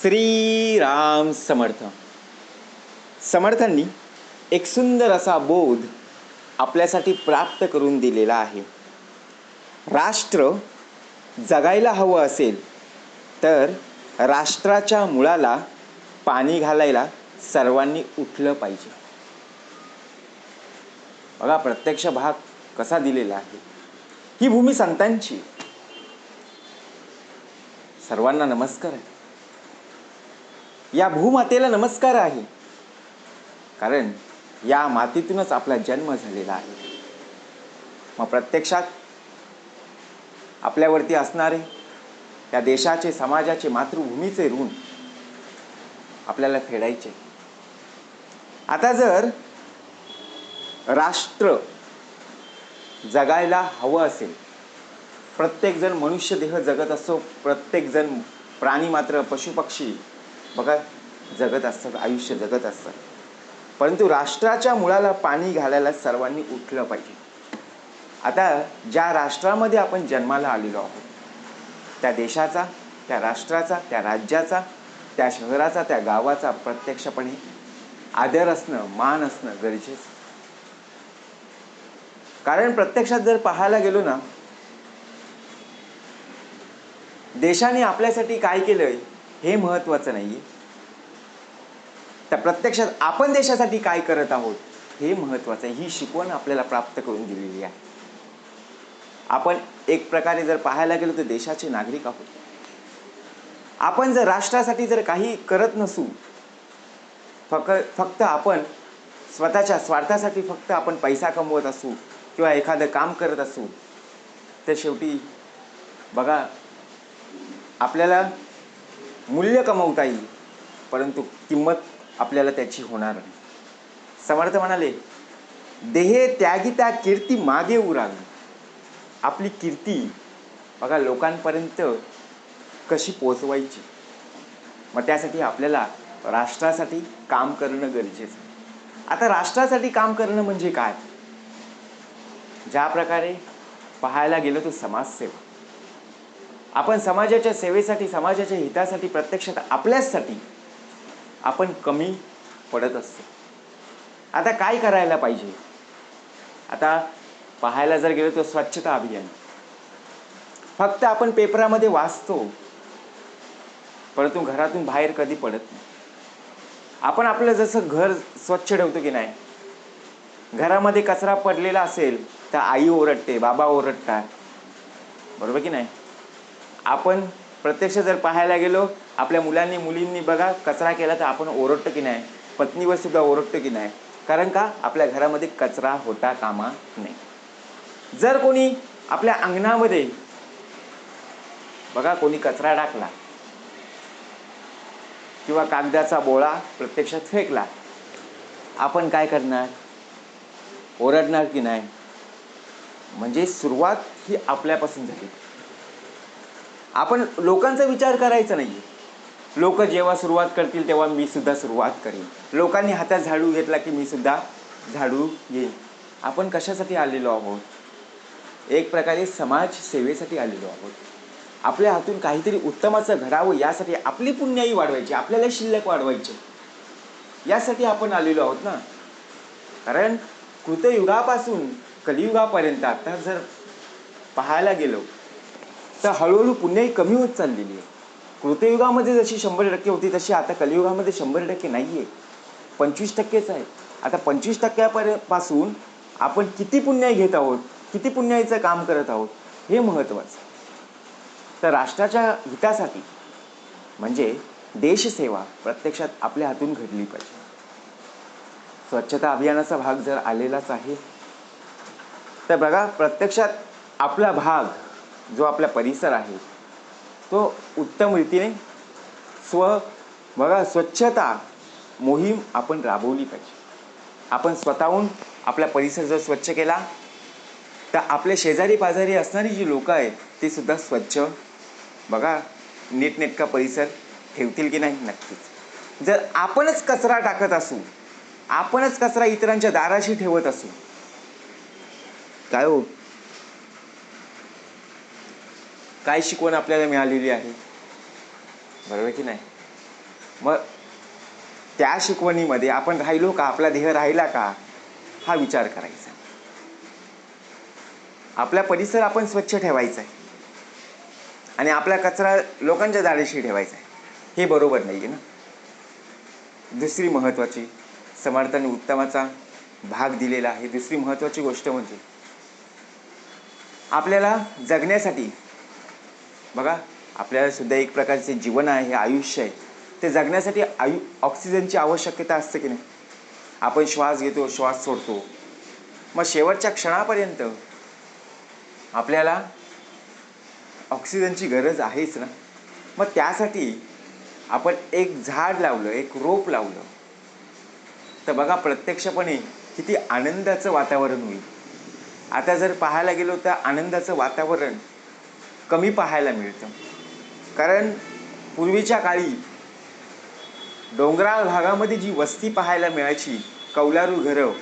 श्रीराम समर्थ. समर्थांनी एक सुंदर असा बोध आपल्यासाठी प्राप्त करून दिलेला आहे. राष्ट्र जगायला हवं असेल तर राष्ट्राच्या मुळाला पाणी घालायला सर्वांनी उठलं पाहिजे. बघा प्रत्यक्ष भाग कसा दिलेला आहे. ही भूमी संतांची. सर्वांना नमस्कार आहे. या भूमातेला नमस्कार आहे. कारण या मातीतूनच आपला जन्म झालेला आहे. मग प्रत्यक्षात आपल्यावरती असणारे या देशाचे समाजाचे मातृभूमीचे ऋण आपल्याला फेडायचे. आता जर राष्ट्र जगायला हवं असेल प्रत्येकजण मनुष्यदेह जगत असतो प्रत्येकजण प्राणी मात्र पशुपक्षी बघा जगत असतात आयुष्य जगत असतात परंतु राष्ट्राच्या मुळाला पाणी घालायला सर्वांनी उठलं पाहिजे. आता ज्या राष्ट्रामध्ये आपण जन्माला आलेलो आहोत त्या देशाचा त्या राष्ट्राचा त्या राज्याचा त्या शहराचा त्या गावाचा प्रत्यक्षपणे आदर असणं मान असणं गरजेचं. कारण प्रत्यक्षात जर पाहायला गेलो ना देशाने आपल्यासाठी काय केलंय? हे महत्त्वाचं नाही तर प्रत्यक्षात आपण देशासाठी काय करत आहोत हे महत्त्वाचं आहे. ही शिकवण आपल्याला प्राप्त करून दिलेली आहे. आपण एक प्रकारे जर पाहायला गेलो तर देशाचे नागरिक आहोत. आपण जर राष्ट्रासाठी जर काही करत नसू फक फक्त आपण स्वतःच्या स्वार्थासाठी फक्त आपण पैसा कमवत असू किंवा एखादं काम करत असू तर शेवटी बघा आपल्याला मूल्य कमवता येईल परंतु किंमत आपल्याला त्याची होणार नाही. समर्थ म्हणाले देहे त्यागिता कीर्ती मागे उरावी. आपली कीर्ती बघा लोकांपर्यंत कशी पोचवायची मग त्यासाठी आपल्याला राष्ट्रासाठी काम करणं गरजेचं आहे. आता राष्ट्रासाठी काम करणं म्हणजे काय? ज्या प्रकारे पाहायला गेलो तो समाजसेवा आपण समाजाच्या सेवेसाठी समाजाच्या हितासाठी प्रत्यक्षात आपल्याचसाठी आपण कमी पडत असतो. आता काय करायला पाहिजे? आता पाहायला जर गेलो तर स्वच्छता अभियान. फक्त आपण पेपरामध्ये वाचतो परंतु घरातून बाहेर कधी पडत नाही. आपण आपलं जसं घर स्वच्छ ठेवतो की नाही? घरामध्ये कचरा पडलेला असेल तर आई ओरडते बाबा ओरडतात. बरोबर की नाही? आपण प्रत्यक्ष जर पाहायला गेलो आपल्या मुलांनी मुलींनी बघा कचरा केला तर आपण ओरडतो की नाही? पत्नीवर सुद्धा ओरडतो की नाही? कारण का? आपल्या घरामध्ये कचरा होता कामा नाही जर कोणी आपल्या अंगणामध्ये बघा कोणी कचरा टाकला किंवा कागदाचा बोळा प्रत्यक्षात फेकला आपण काय करणार? ओरडणार की नाही? म्हणजे सुरुवात ही आपल्यापासून झाली. आपण लोकांचा विचार करायचा नाही लोक जेव्हा सुरुवात करतील तेव्हा मी सुद्धा सुरुवात करेन. लोकांनी हातात झाडू घेतला की मी सुद्धा झाडू घेईन. आपण कशासाठी आलेलो आहोत? एक प्रकारे समाज सेवेसाठी आलेलो आहोत. आपल्या हातून काहीतरी उत्तमाचं घडावं यासाठी आपली पुण्याई वाढवायची आपल्याला शिल्लक वाढवायचे. यासाठी आपण आलेलो आहोत ना? कारण कृतयुगापासून कलियुगापर्यंत आता जर पाहायला गेलो तर हळूहळू पुण्याही कमी होत चाललेली आहे. कृतयुगामध्ये जशी शंभर टक्के होती तशी आता कलियुगामध्ये शंभर टक्के नाही आहे पंचवीस टक्केच आहे. आता पंचवीस टक्क्यापर्यंत पासून आपण किती पुण्याई घेत आहोत किती पुण्याईचं काम करत आहोत हे महत्त्वाचं तर राष्ट्राच्या हितासाठी म्हणजे देशसेवा प्रत्यक्षात आपल्या हातून घडली पाहिजे. स्वच्छता अभियानाचा भाग जर आलेलाच आहे तर बघा प्रत्यक्षात आपला भाग जो आपला परिसर आहे तो उत्तम रीतीने स्व बघा स्वच्छता मोहीम आपण राबवली पाहिजे. आपण स्वतःहून आपला परिसर जर स्वच्छ केला तर आपले शेजारी पाजारी असणारी जी लोकं आहेत ती सुद्धा स्वच्छ बघा नीटनेटका परिसर ठेवतील की नाही नक्कीच. जर आपणच कचरा टाकत असू आपणच कचरा इतरांच्या दाराशी ठेवत असू काय हो? काय शिकवण आपल्याला मिळालेली आहे? बरोबर की नाही? मग त्या शिकवणीमध्ये आपण राहिलो का? आपला देह राहिला का? हा विचार करायचा. आपला परिसर आपण स्वच्छ ठेवायचा आहे. आणि आपला कचरा लोकांच्या जाळीशी ठेवायचा आहे. हे बरोबर नाही आहे ना? दुसरी महत्त्वाची समर्थाने उत्तमाचा भाग दिलेला आहे. दुसरी महत्त्वाची गोष्ट म्हणजे आपल्याला जगण्यासाठी बघा आपल्याला सुद्धा एक प्रकारचे जीवन आहे हे आयुष्य आहे. ते जगण्यासाठी आयु ऑक्सिजनची आवश्यकता असते की नाही? आपण श्वास घेतो श्वास सोडतो. मग शेवटच्या क्षणापर्यंत आपल्याला ऑक्सिजनची गरज आहेच ना? मग त्यासाठी आपण एक झाड लावलं एक रोप लावलं. तर बघा प्रत्यक्षपणे किती आनंदाचं वातावरण होईल. आता जर पाहायला गेलो तर आनंदाचं वातावरण कमी पाहायला मिळतं. कारण पूर्वीच्या काळी डोंगराळ भागामध्ये जी वस्ती पाहायला मिळायची कौलारू घरं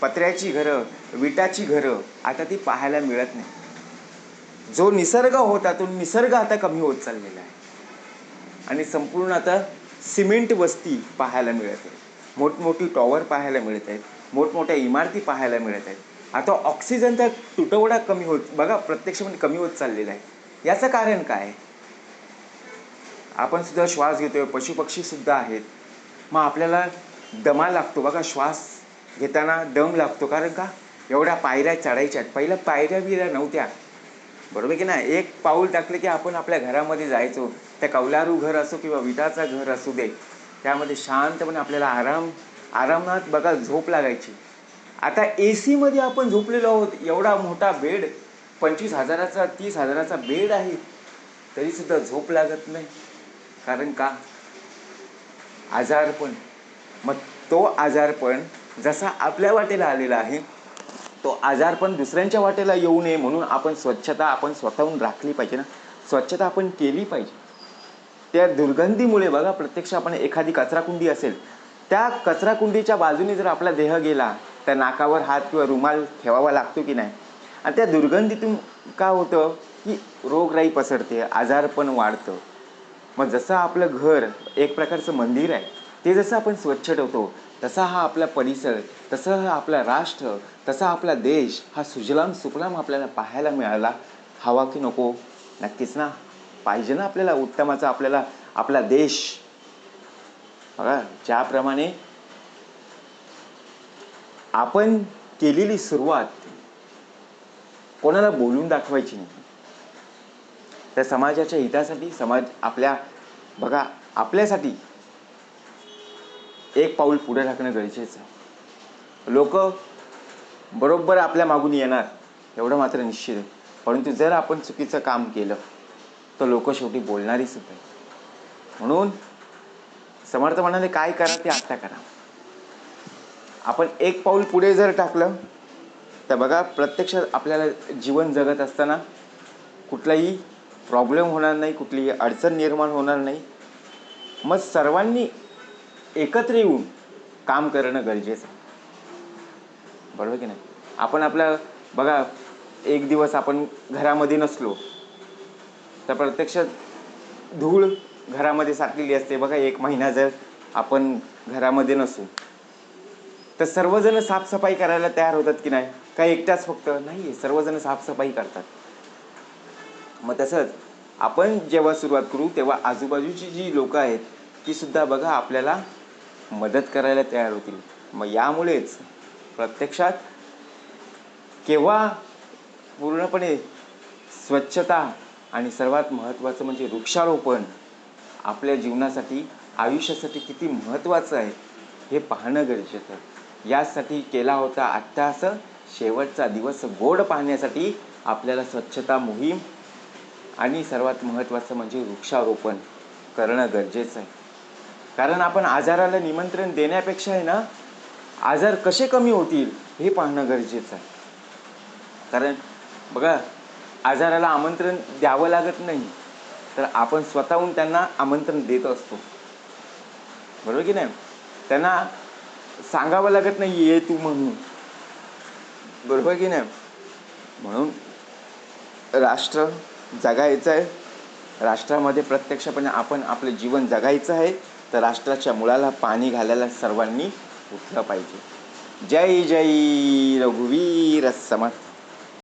पत्र्याची घरं विटाची घरं आता ती पाहायला मिळत नाही. जो निसर्ग होता तो निसर्ग आता कमी होत चाललेला आहे. आणि संपूर्ण आता सिमेंट वस्ती पाहायला मिळत आहे. मोठमोठी टॉवर पाहायला मिळत आहेत. मोठमोठ्या इमारती पाहायला मिळत आहेत. आता ऑक्सिजनचा तुटवडा कमी होत बघा प्रत्यक्षपणे म्हणजे कमी होत चाललेला आहे. याचं कारण काय? आपण सुद्धा श्वास घेतोय पशुपक्षी सुद्धा आहेत. मग आपल्याला दमा लागतो बघा श्वास घेताना दम लागतो. कारण का? एवढ्या पायऱ्या चढायच्या आहेत. पहिल्या पायऱ्या बिऱ्या नव्हत्या. बरोबर की नाही? एक पाऊल टाकलं की आपण आपल्या घरामध्ये जायचो. त्या कौलारू घर असो किंवा विटाचं घर असू दे त्यामध्ये शांतपणे आपल्याला आराम आरामात बघा झोप लागायची. आता ए सीमध्ये आपण झोपलेलो आहोत. एवढा मोठा बेड पंचवीस हजाराचा तीस हजाराचा बेड आहे तरीसुद्धा झोप लागत नाही. कारण का? आजारपण. मग तो आजारपण जसा आपल्या वाटेला आलेला आहे तो आजारपण दुसऱ्यांच्या वाटेला येऊ नये म्हणून आपण स्वच्छता आपण स्वतःहून राखली पाहिजे ना. स्वच्छता आपण केली पाहिजे. त्या दुर्गंधीमुळे बघा प्रत्यक्ष आपण एखादी कचराकुंडी असेल त्या कचराकुंडीच्या बाजूने जर आपला देह गेला तर नाकावर हात किंवा रुमाल ठेवावा लागतो की नाही? आणि त्या दुर्गंधीतून का होतं की रोगराई पसरते आजारपण वाढतं. मग जसं आपलं घर एक प्रकारचं मंदिर आहे ते जसं आपण स्वच्छ ठेवतो तसा हा आपला परिसर तसं हा आपला राष्ट्र तसा आपला देश हा सुजलाम सुफलाम आपल्याला पाहायला मिळाला हवा की नको? नक्कीच ना. पाहिजे ना आपल्याला उत्तमाचा आपल्याला आपला देश. बघा ज्याप्रमाणे आपण केलेली सुरुवात कोणाला बोलून दाखवायची नाही. त्या समाजाच्या हितासाठी समाज आपल्या बघा आपल्यासाठी एक पाऊल पुढे टाकणं गरजेचं लोक बरोबर आपल्या मागून येणार एवढं मात्र निश्चित आहे. परंतु जर आपण चुकीचं काम केलं तर लोक शेवटी बोलणारी सुद्धा म्हणून समर्थ म्हणाले काय करा ते आत्ता करा. आपण एक पाऊल पुढे जर टाकलं तर बघा प्रत्यक्षात आपल्याला जीवन जगत असताना कुठलाही प्रॉब्लेम होणार नाही कुठलीही अडचण निर्माण होणार नाही. मग सर्वांनी एकत्र येऊन काम करणं गरजेचं आहे. बरोबर की नाही? आपण आपल्या बघा एक दिवस आपण घरामध्ये नसलो तर प्रत्यक्षात धूळ घरामध्ये साठलेली असते. बघा एक महिना जर आपण घरामध्ये नसू तर सर्वजण साफसफाई करायला तयार होतात की नाही? काय एकट्याच फक्त नाही सर्वजण साफसफाई करतात. मग तसंच आपण जेव्हा सुरुवात करू तेव्हा आजूबाजूची जी लोक आहेत ती सुद्धा बघा आपल्याला मदत करायला तयार होतील. मग यामुळेच प्रत्यक्षात केव्हा पूर्णपणे स्वच्छता आणि सर्वात महत्त्वाचं म्हणजे वृक्षारोपण आपल्या जीवनासाठी आयुष्यासाठी किती महत्त्वाचं आहे हे पाहणं गरजेचं आहे. यासाठी केला होता आत्ता असं शेवटचा दिवस गोड पाहण्यासाठी आपल्याला स्वच्छता मोहीम आणि सर्वात महत्त्वाचं म्हणजे वृक्षारोपण करणं गरजेचं आहे. कारण आपण आजाराला निमंत्रण देण्यापेक्षा आहे ना आजार कसे कमी होतील हे पाहणं गरजेचं आहे. कारण बघा आजाराला आमंत्रण द्यावं लागत नाही तर आपण स्वतःहून त्यांना आमंत्रण देत असतो. बरोबर की नाही? त्यांना सांगावं लागत नाही ये तू म्हणून. बरोबर की नाही? म्हणून राष्ट्र जगायचं आहे राष्ट्रामध्ये प्रत्यक्षपणे आपण आपलं जीवन जगायचं आहे तर राष्ट्राच्या मुळाला पाणी घालायला सर्वांनी उठलं पाहिजे. जय जय रघुवीर समर्थ.